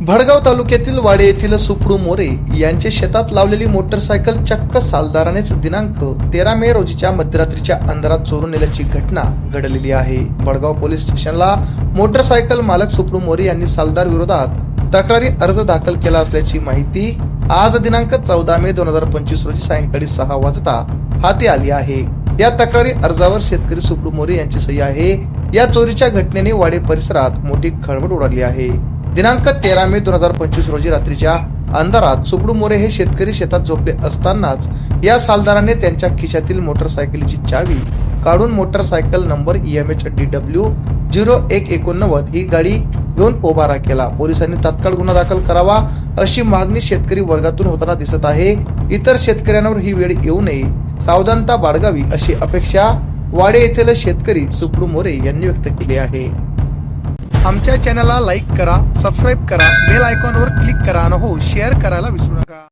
भडगाव तालुक्यातील वाडे येथील सुपडू मोरे यांचे शेतात लावलेली मोटरसायकल चक्क सालदारानेच दिनांक तेरा मे रोजीच्या मध्यरात्रीच्या अंधारात चोरून नेल्याची घटना घडलेली आहे. भडगाव पोलीस स्टेशनला मोटरसायकल मालक सुपडू मोरे यांनी सालदार विरोधात तक्रारी अर्ज दाखल केला असल्याची माहिती आज दिनांक चौदा मे दोन हजार पंचवीस रोजी सायंकाळी सहा वाजता हाती आली आहे. या तक्रारी अर्जावर शेतकरी सुब्रू मोरे यांची सही आहे. या चोरीच्या घटनेने वाडे परिसरात मोठी खळबळ उडाली आहे. दिनांक तेरा मे दोन हजार पंचवीस रोजी रात्रीच्या अंधारात सुब्रू मोरे हे शेतकरी शेतात झोपले असतानाच या सालदाराने त्यांच्या खिशातील मोटरसायकलीची चावी काढून motorcycle number M H D W zero एक एकोणनव्वद ही गाडी घेऊन पोबारा केला. पोलिसांनी तात्काळ गुन्हा दाखल करावा. अशी मागणी शेतकरी वर्गातून होताना दिसत आहे. इतर शेतकऱ्यांवर ही वेळ येऊ नये. सावधानता बाळगावी अशी अपेक्षा वाडे येथील शेतकरी सुप्रू मोरे यांनी व्यक्त केली आहे. आमच्या चॅनलला लाईक करा सबस्क्राईब करा बेल आयकॉनवर क्लिक करा आणि हो शेअर करायला विसरू नका.